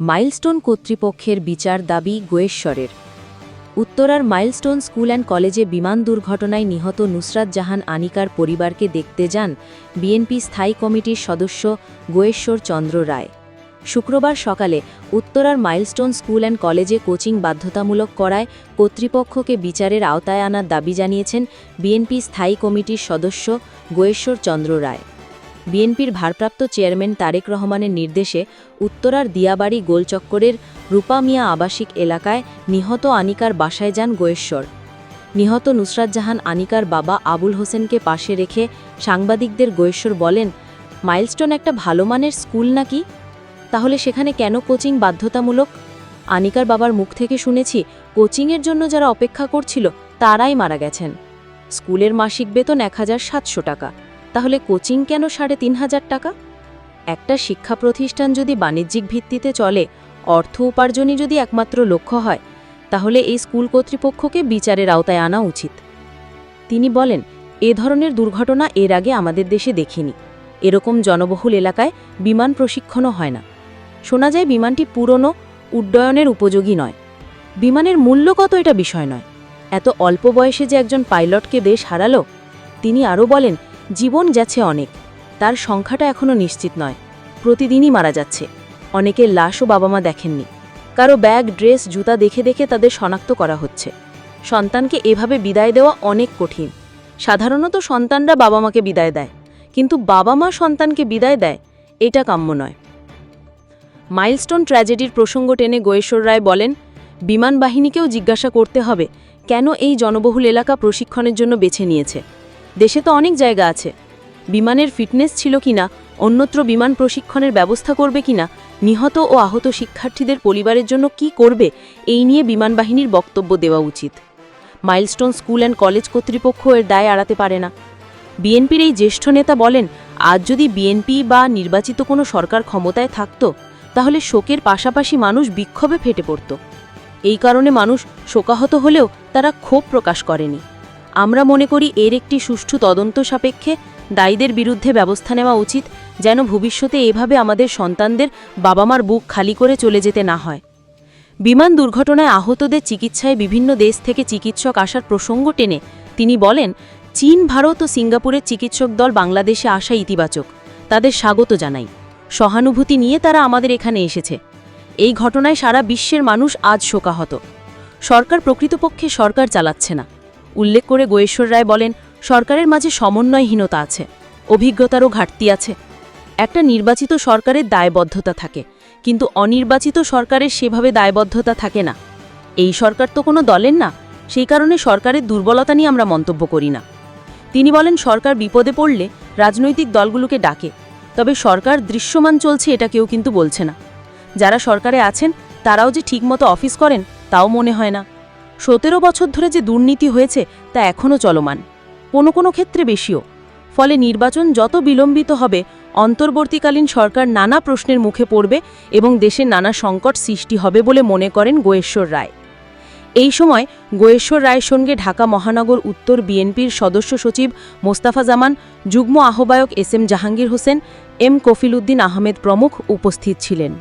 Milestone কর্তৃপক্ষের বিচার দাবি গোয়েশ্বরের। উত্তরার মাইলস্টোন স্কুল অ্যান্ড কলেজে বিমান দুর্ঘটনায় নিহত নুসরাত জাহান আনিকার পরিবারকে দেখতে যান বিএনপি স্থায়ী কমিটির সদস্য গোয়েশ্বর চন্দ্র রায়। শুক্রবার সকালে উত্তরার মাইলস্টোন স্কুল অ্যান্ড কলেজে কোচিং বাধ্যতামূলক করায় কর্তৃপক্ষকে বিচারের আওতায় আনার দাবি জানিয়েছেন বিএনপি স্থায়ী কমিটির সদস্য গোয়েশ্বর চন্দ্র রায়। বিএনপির ভারপ্রাপ্ত চেয়ারম্যান তারেক রহমানের নির্দেশে উত্তরার দিয়াবাড়ি গোলচক্করের রূপা মিয়া আবাসিক এলাকায় নিহত আনিকার বাসায় যান গোয়েশ্বর। নিহত নুসরাত জাহান আনিকার বাবা আবুল হোসেনকে পাশে রেখে সাংবাদিকদের গোয়েশ্বর বলেন, মাইলস্টোন একটা ভালো মানের স্কুল নাকি? তাহলে সেখানে কেন কোচিং বাধ্যতামূলক? আনিকার বাবার মুখ থেকে শুনেছি কোচিংয়ের জন্য যারা অপেক্ষা করছিল তারাই মারা গেছেন। স্কুলের মাসিক বেতন এক হাজার সাতশো টাকা। তাহলে কোচিং কেন সাড়ে তিন হাজার টাকা? একটা শিক্ষা প্রতিষ্ঠান যদি বাণিজ্যিক ভিত্তিতে চলে, অর্থ উপার্জনই যদি একমাত্র লক্ষ্য হয়, তাহলে এই স্কুল কর্তৃপক্ষকে বিচারের আওতায় আনা উচিত। তিনি বলেন, এ ধরনের দুর্ঘটনা এর আগে আমাদের দেশে দেখিনি। এরকম জনবহুল এলাকায় বিমান প্রশিক্ষণও হয় না। শোনা যায় বিমানটি পুরনো, উড্ডয়নের উপযোগী নয়। বিমানের মূল্য কত এটা বিষয় নয়। এত অল্প বয়সে যে একজন পাইলটকে দেশ হারালো? তিনি আরও বলেন জীবন যাচ্ছে অনেক। তার সংখ্যাটা এখনও নিশ্চিত নয়। প্রতিদিনই মারা যাচ্ছে। অনেকের লাশও বাবা মা দেখেননি। কারও ব্যাগ, ড্রেস, জুতা দেখে দেখে তাদের শনাক্ত করা হচ্ছে। সন্তানকে এভাবে বিদায় দেওয়া অনেক কঠিন। সাধারণত সন্তানরা বাবা মাকে বিদায় দেয়। কিন্তু বাবা মা সন্তানকে বিদায় দেয়, এটা কাম্য নয়। মাইলস্টোন ট্র্যাজেডির প্রসঙ্গ টেনে গোয়েশ্বর রায় বলেন, বিমান বাহিনীকেও জিজ্ঞাসা করতে হবে, কেন এই জনবহুল এলাকা প্রশিক্ষণের জন্য বেছে নিয়েছে? দেশে তো অনেক জায়গা আছে। বিমানের ফিটনেস ছিল কিনা, অন্যত্র বিমান প্রশিক্ষণের ব্যবস্থা করবে কিনা, নিহত ও আহত শিক্ষার্থীদের পরিবারের জন্য কি করবে, এই নিয়ে বিমান বাহিনীর বক্তব্য দেওয়া উচিত। মাইলস্টোন স্কুল অ্যান্ড কলেজ কর্তৃপক্ষ এর দায় আড়াতে পারে না। বিএনপির এই জ্যেষ্ঠ নেতা বলেন, আজ যদি বিএনপি বা নির্বাচিত কোনো সরকার ক্ষমতায় থাকত, তাহলে শোকের পাশাপাশি মানুষ বিক্ষোভে ফেটে পড়ত। এই কারণে মানুষ শোকাহত হলেও তারা ক্ষোভ প্রকাশ করেনি। আমরা মনে করি এর একটি সুষ্ঠু তদন্ত সাপেক্ষে দায়ীদের বিরুদ্ধে ব্যবস্থা নেওয়া উচিত যেন ভবিষ্যতে এভাবে আমাদের সন্তানদের বাবা মার বুক খালি করে চলে যেতে না হয়। বিমান দুর্ঘটনায় আহতদের চিকিৎসায় বিভিন্ন দেশ থেকে চিকিৎসক আসার প্রসঙ্গ টেনে তিনি বলেন, চীন, ভারত ও সিঙ্গাপুরের চিকিৎসক দল বাংলাদেশে আসা ইতিবাচক। তাদের স্বাগত জানাই। সহানুভূতি নিয়ে তারা আমাদের এখানে এসেছে। এই ঘটনায় সারা বিশ্বের মানুষ আজ শোকাহত। সরকার প্রকৃতপক্ষে সরকার চালাচ্ছে না। উল্লেখ করে গোয়েশ্বর রায় বলেন, সরকারের মাঝে সমন্বয়হীনতা আছে, অভিজ্ঞতারও ঘাটতি আছে। একটা নির্বাচিত সরকারের দায়বদ্ধতা থাকে, কিন্তু অনির্বাচিত সরকারের সেভাবে দায়বদ্ধতা থাকে না। এই সরকার তো কোনো দলের না, সেই কারণে সরকারের দুর্বলতা নিয়ে আমরা মন্তব্য করি না। তিনি বলেন, সরকার বিপদে পড়লে রাজনৈতিক দলগুলোকে ডাকে, তবে সরকার দৃশ্যমান চলছে এটা কেউ কিন্তু বলছে না। যারা সরকারে আছেন, তারাও যে ঠিকমতো অফিস করেন, তাও মনে হয় না। সতেরো বছর ধরে যে দুর্নীতি হয়েছে তা এখনও চলমান। কোনো কোনো ক্ষেত্রে বেশিও। ফলে নির্বাচন যত বিলম্বিত হবে, অন্তর্বর্তীকালীন সরকার নানা প্রশ্নের মুখে পড়বে এবং দেশে নানা সংকট সৃষ্টি হবে বলে মনে করেন গোয়েশ্বর রায়। এই সময় গোয়েশ্বর রায়ের সঙ্গে ঢাকা মহানগর উত্তর বিএনপির সদস্য সচিব মোস্তাফা জামান, যুগ্ম আহ্বায়ক S M Jahangir Hossain, M Kafiluddin Ahmed প্রমুখ উপস্থিত ছিলেন।